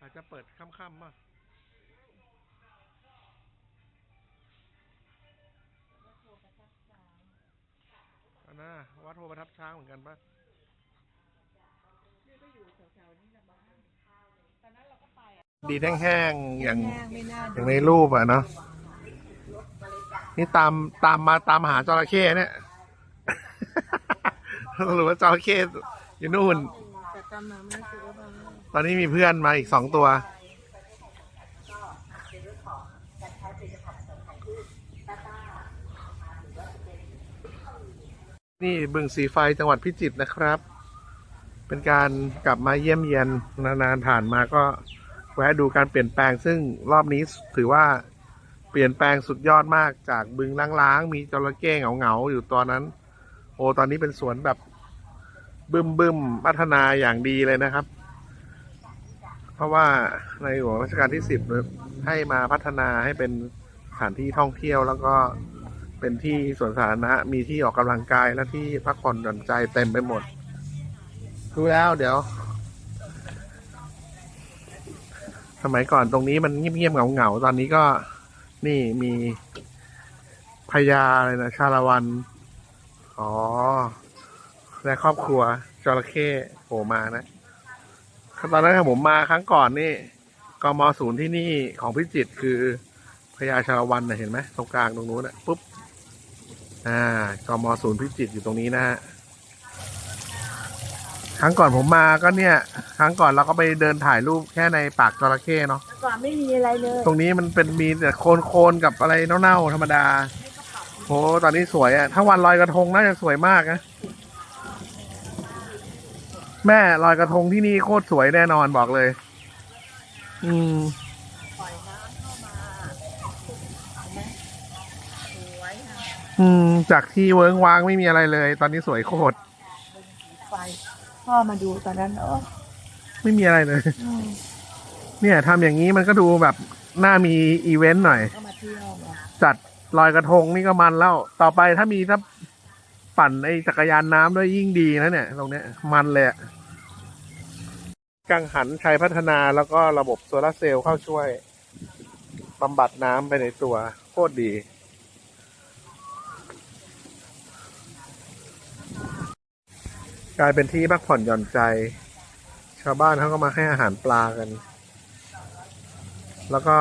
อาจจะเปิดค่ำๆป่ะอันน่ะวัดโพประทับช้างเหมือนกันป่ะดีแห้งๆอย่างไม่น่าอย่างในรูปอะเนาะนี่ตามตามมาตามหาจระเข้เนี่ยหรือว่าจระเข้อยู่นู่นแต่ตามมาไม่ซื้อมา ตอนนี้มีเพื่อนมาอีกสองตัว นี่บึงสีไฟจังหวัดพิจิตรนะครับ เป็นการกลับมาเยี่ยมเยียนนานๆผ่านมาก็แวะดูการเปลี่ยนแปลงซึ่งรอบนี้ถือว่าเปลี่ยนแปลงสุดยอดมากจากบึงล้างๆ มีจระเข้เหงาๆอยู่ตอนนั้น โอ้ตอนนี้เป็นสวนแบบบึมบึมๆพัฒนาอย่างดีเลยนะครับ เพราะว่าในหลวงรัชกาลที่สิบให้มาพัฒนาให้เป็นสถานที่ท่องเที่ยวแล้วก็เป็นที่สวนสาธารณะมีที่ออกกำลังกายและที่พักผ่อนหย่อนใจเต็มไปหมดรู้แล้วเดี๋ยว สมัยก่อนตรงนี้มันเงียบๆเหงาๆตอนนี้ก็นี่มีพญาเลยนะชาละวัน อ๋อ และครอบครัวจระเข้โผล่มานะ ตอนนั้นผมมาครั้งก่อนนี่กมศูนย์ที่นี่ของพิจิตรคือพญาชาละวันนะเห็นไหมตรงกลางตรงนู้นนะปุ๊บอ่ากมศูนย์พิจิตรอยู่ตรงนี้นะฮะครั้งก่อนผมมาก็เนี่ย ครั้งก่อนเราก็ไปเดินถ่ายรูปแค่ในปากจระเข้เนาะแต่ก่อนไม่มีอะไรเลยตรงนี้มันเป็นมีแต่โคลนโคลนกับอะไรเน่าๆธรรมดาโหตอนนี้สวยอะถ้าวันลอยกระทงน่าจะสวยมากนะ แม่ลอยกระทงที่นี่โคตรสวยแน่นอนบอกเลย อืมปล่อยน้ำเข้ามาเห็นไหมสวยค่ะอืม จากที่เวิ้งว้างไม่มีอะไรเลย ตอนนี้สวยโคตรไฟพ่อมาดูตอนนั้นเออไม่มีอะไรเลย อืมเนี่ยทำอย่างนี้มันก็ดูแบบน่ามีอีเวนต์หน่อย ก็มาเที่ยวไงจัดลอยกระทงนี่ก็มันแล้ว ต่อไปถ้ามีถ้า ปั่นไอ้จักรยานน้ำด้วยยิ่งดีนะเนี่ยตรงเนี้ยมันเลยกังหันชัยพัฒนาแล้วก็ระบบโซลาเซลล์เข้าช่วยบำบัดน้ำไปในตัวโคตรดี กลายเป็นที่พักผ่อนหย่อนใจ ชาวบ้านเขาก็มาให้อาหารปลากัน แล้วก็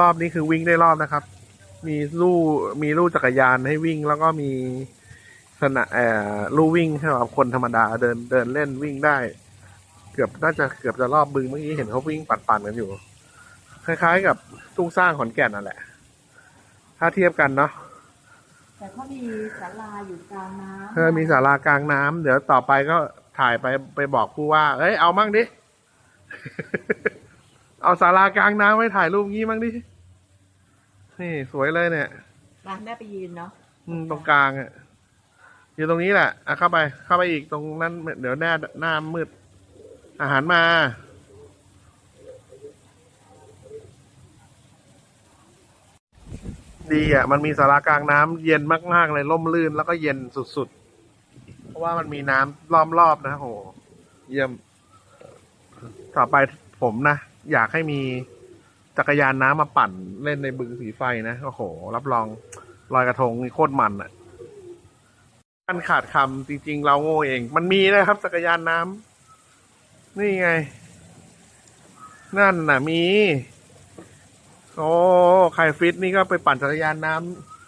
รอบๆนี้คือวิ่งได้รอบนะครับ มีลู่มีลู่จักรยานให้วิ่งแล้วก็มี สนามเอ่อลู่วิ่งสำหรับคนธรรมดาเดินเดินเล่นวิ่งได้ เกือบน่าจะเกือบจะรอบบึงเมื่อกี้เห็นเขาวิ่งปั่นๆกันอยู่ คล้าย ๆ กับตุ้งสร้างขอนแก่นนั่นแหละ ถ้าเทียบกันเนาะแต่เขามีศาลาอยู่กลางน้ำเออมีศาลากลางน้ำเดี๋ยวต่อไปก็ถ่ายไปไปบอกผู้ว่า เอ้ยเอามั่งดิ เอาศาลากลางน้ำไว้ถ่ายรูปงี้มั่งดิ นี่สวยเลยเนี่ยมาแม่ไปยืนเนาะ อืมตรงกลางอะ อยู่ตรงนี้แหละอะเข้าไป เข้าไปอีกตรงนั้น เดี๋ยวหน้าหน้ามืด อาหารมา ดีอะ มันมีสารากลางน้ำเย็นมากๆเลยร่มรื่นแล้วก็เย็นสุดๆ เพราะว่ามันมีน้ำล้อมรอบนะโห เยี่ยม ต่อไปผมนะ อยากให้มีจักรยานน้ำมาปั่นเล่นในบึงสีไฟนะ โอ้โห รับรองลอยกระทงนี่โคตรมันอะันขาดคำจริง ๆ เราโง่เอง มันมีนะครับจักรยานน้ำนี่ไง นั่นน่ะมีโอ้ใครฟิตนี่ก็ไปปั่นจักรยานน้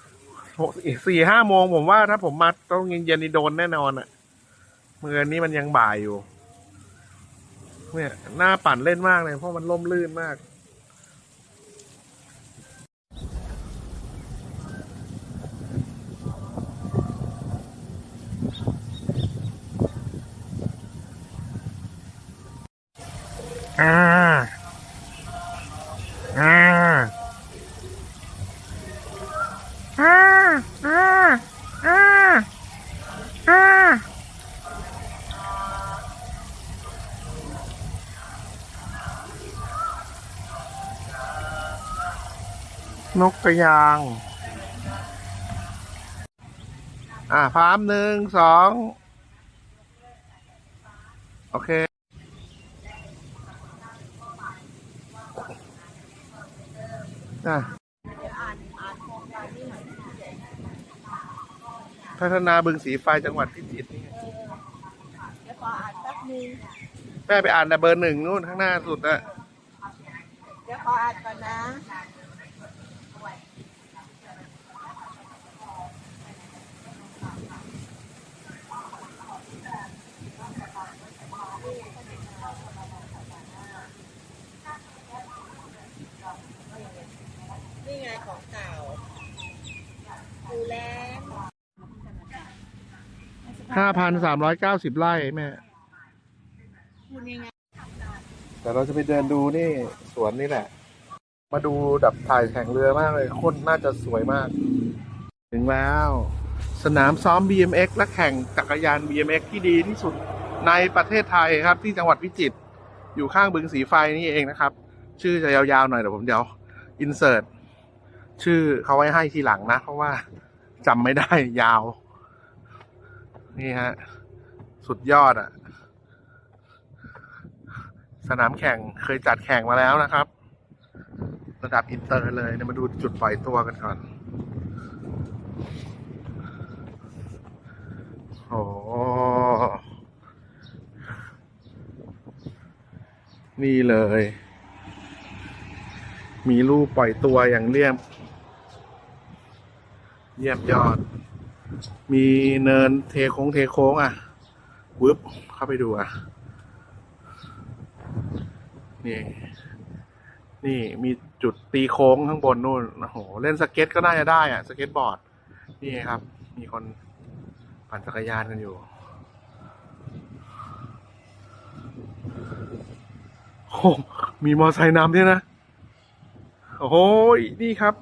ำหกสี่ห้าโมงผมว่าถ้าผมมาต้องเย็นๆนี่โดนแน่นอนอะเมื่อนี้มันยังบ่ายอยู่ เนี่ยหน้าปั่นเล่นมากเลยเพราะมันล่มลื่นมาก นกกระยาง อ่าพร้อมหนึ่งสอง โอเค อะเดี๋ยวอ่านอ่าพัฒนาบึงสีไฟจังหวัดพิจิตรนี่เออเดี๋ยวขออ่านแป๊บนึงแม่ไปอ่านนะเบอร์หนึ่งนู่นข้างหน้าสุดอะเดี๋ยวขออ่านก่อนนะ นี่ไงของเก่าดูแล ห้าพันสามร้อยเก้าสิบไร่แม่ พูดง่ายแต่เราจะไปเดินดูนี่สวนนี่แหละ มาดูดับถ่ายแข่งเรือมากเลยโคนน่าจะสวยมาก ถึงแล้ว สนามซ้อม BMX และแข่งจักรยาน BMX ที่ดีที่สุดในประเทศไทยครับ ที่จังหวัดพิจิตรอยู่ข้างบึงสีไฟนี่เองนะครับ ชื่อจะยาวๆหน่อยเดี๋ยวผมเดี๋ยวอินเสิร์ตชื่อเขาไว้ให้ทีหลังนะ เพราะว่าจำไม่ได้ยาว นี่ฮะ สุดยอดอะสนามแข่งเคยจัดแข่งมาแล้วนะครับ ระดับอินเตอร์เลยเดี๋ยมาดูจุดปล่อยตัวกันก่อน โอ้นี่เลย มีรูปปล่อยตัวอย่างเรียบ เยี่ยมยอด มีเนินเทโค้งเทโค้งอะวึบเข้าไปดูอะ นี่ นี่มีจุดตีโค้งข้างบนนู่นโอ้โหเล่นสเก็ตก็น่าจะได้อะ สเก็ตบอร์ด นี่ครับ มีคนปั่นจักรยานกันอยู่ โอ้โหมีมอไซค์นำด้วยนะ โอ้โหนี่ครับ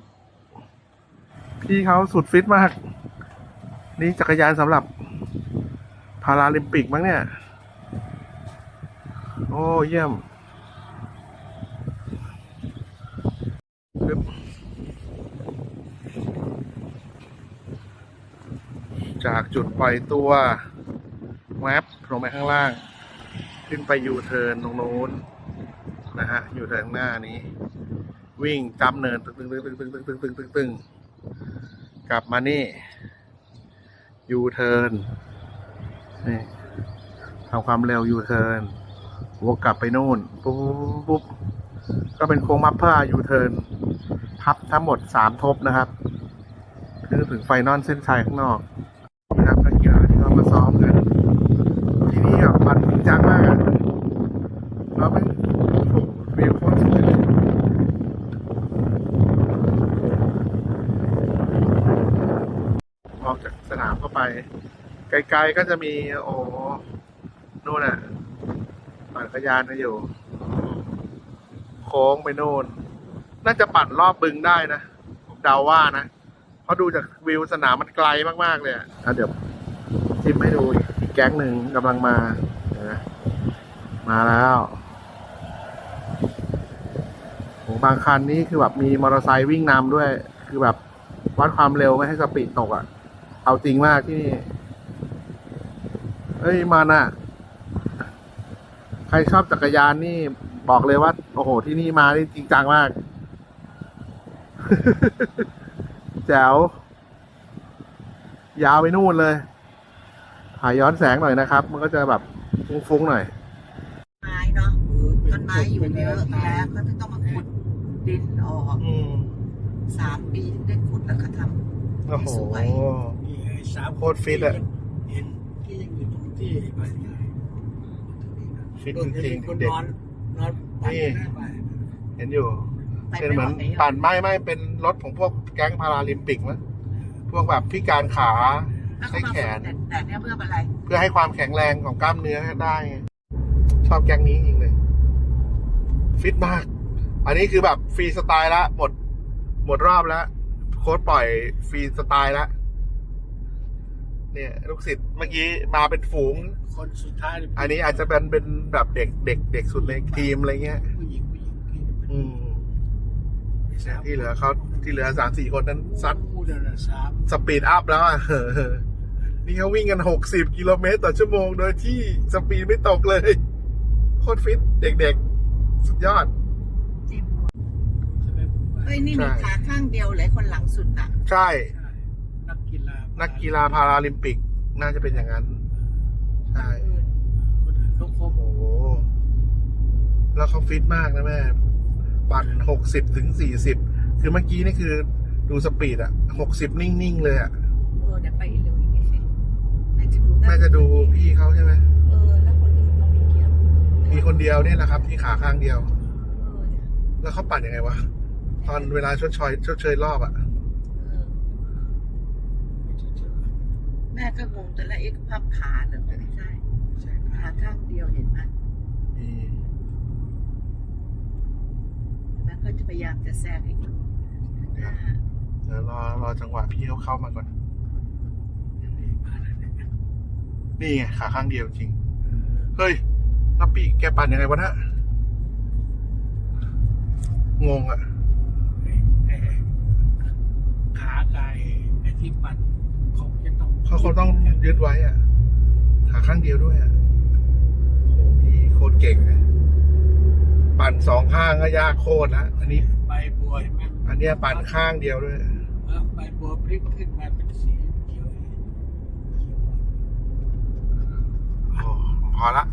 พี่เขาสุดฟิตมาก นี่จักรยานสำหรับพาราลิมปิกมั้งเนี่ย โอ้เยี่ยมปึ๊บจากจุดปล่อยตัวแวบลงไปข้างล่าง ขึ้นไปยูเทิร์นตรงโน้นนะฮะยูเทิร์นข้างหน้านี้ วิ่งจำเนินตึงตึงตึงตึงตึงตึงตึงตึงตึงตึงกลับมานี่ ยูเทิร์นนี่ทำความเร็วยูเทิร์นวกกลับไปนู่นปุ๊บปุ๊บก็เป็นโค้งมัพผ้ายูเทิร์นพับทั้งหมดสามทบนะครับคือถึงไฟนอลเส้นชัยข้างนอกนะครับนักกีฬาที่เขามาซ้อมกันที่นี่อะมันจริงจังมากอะแล้วมันโอ้โหวิวโคตรสวยเลยออกจากสนามเข้า ไปไกลๆก็จะมีโอ้โนู่นอะปั่นจักรยานกันอยู่ โค้งไปโน่น น่าจะปั่นรอบบึงได้นะผมเดาว่านะ เพราะดูจากวิวสนามมันไกลมากๆเลยอะเดี๋ยวจิ้มให้ดูอีกแก๊งหนึ่งกำลังมานะมาแล้วบางคันนี้คือแบบมีมอเตอร์ไซค์วิ่งนำด้วย คือแบบวัดความเร็วไม่ให้สปีดตกอะ่ะ เอาจริงมากที่นี่เอ้ยมันอะ ใครชอบจักรยานนี่บอกเลยว่า โอ้โห ที่นี่มานี่จริงจังมาก แจ๋ว ยาวไปนู่นเลยถ่ายย้อนแสงหน่อยนะครับ มันก็จะแบบฟุ้งๆหน่อยๆไม้เนาะต้นไม้อยู่เยอะแล้วก็ต้องมาขุดดินออก อืมสามปีถึงได้ขุดแล้วก็ทโอ้โหสวยนี่ไอ้ สามโคตรฟิตอะ เห็นที่ยังอยู่ตรงที่บ้านใหญ่ฟิตรถจเห็ริงนคนๆเด็ก นอนนอนปั่นหน้าบ้านเห็นอยู่ำไปเป็นไม่เหไหมืวอนอะปั่นไม่ไม่เป็นรถของพวกแก๊งพาราลิมปิกมั้งพวกแบบพิการขาแล้วก็ใช้มาแขฝึกนแต่แต่เนี่ยเพื่ออะไร เพื่อให้ความแข็งแรงของกล้ามเนื้อได้ไงชอบแก๊งนี้จริงเลย ฟิตมาก อันนี้คือแบบฟรีสไตล์ละหมด หมดรอบแล้ว โค้ดปล่อยฟรีสไตล์ละ เนี่ยลูกศิษย์เมื่อกี้มาเป็นฝูง คนสุดท้ายเยอันนี้อาจจะเป็นเป็นแบบเด็กเด็กเด็กสุดในทีมอะไรเงี้ย ผู้หญิงผู้หญิงที่อืมสามที่เหลือเขาที่เหลือสามสี่คนนั้นซัดผู้นั่นน่ะสามสปีดอัพแล้วอะนี่เขาวิ่งกันหกสิบกิโลเมตรต่อชั่วโมง โดยที่สปีดไม่ตกเลย โคตรฟิตเด็กๆ สุดยอดจิ้มใช่ไหมผมไปเฮ้ยนี่ใช่มีขาข้างเดียวเลยคนหลังสุดอะ ใช่ใช่นักกีฬา นันักกีฬาพาราลิมปิก น่าจะเป็นอย่างนั้น ใช่คนอื่นเขาครบโอ้โหแล้วเขาฟิตมากนะแม่ ปั่นหกสิบถึงสี่สิบคือเมื่อกี้นี่คือดูสปีดอะหกสิบนิ่ง ๆ เลยอะเออเดี๋ยวไปเร็วอีกนิดสิน่าจะดูน่าจะดูพี่เขาใช่ไหมเออ แล้วคนอื่นเขาไม่เกี่ยวมีคนเดียวเนี่ยแหละครับที่ขาข้างเดียว เออเนี่ยแล้วเขาปั่นยังไงวะ ตอนเวลาชดเชยชดเชยรอบอะ เออแม่ก็งงแต่ละเอ็กพับขาเหรอไม่ใช่ใช่ขาข้างเดียวเห็นไหมมีแม่ก็จะพยายามจะแซงให้อยู่ข้างหน้าเดี๋ยวรอรอจังหวะพี่เขาเข้ามาก่อน นี่ไงขาข้างเดียวจริง เฮ้ยแล้วปีแกปั่นยังไงวะนะงงอะไอ้ไอ้ขากายไอ้ที่ปั่นเขาจะต้อง เขาต้องยึดไว้อะขาข้างเดียวด้วยอะโหพี่โคตรเก่งเลยปั่นสองข้างก็ยากโคตรนะอันนี้ ใบบัวเห็นไหมอันเนี้ยปั่นข้างเดียวด้วย เออใบบัวพลิกขึ้นมาเป็นสีเขียวเอ่อน พอละ